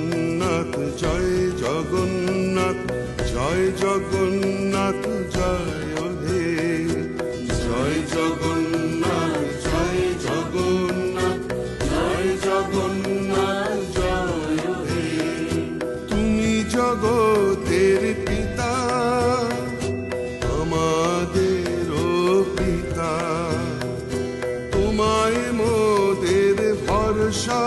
জগন্নাথ, জয় জগন্নাথ জয় জগন্নাথ, জয় হে। জয় জগন্নাথ জয় জগন্নাথ জয় জগন্নাথ, জয় হে। তুমি জগতের পিতা, আমাদেরও পিতা। তোমায় মোদের ভরসা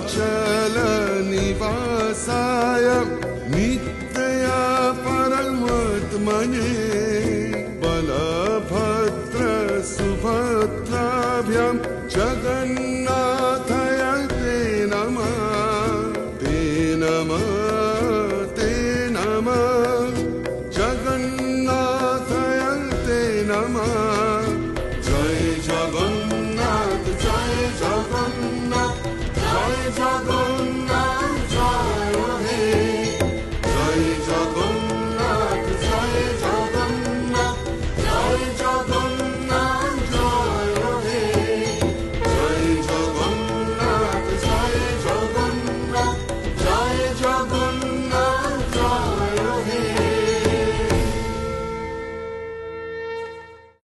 चलनिवासाय नित्यया परमात्मने बलभद्र सुभद्राभ्यां जगन्नाथय ते नमः। ते नमः ते नमः। जगन्नाथय ते नमः।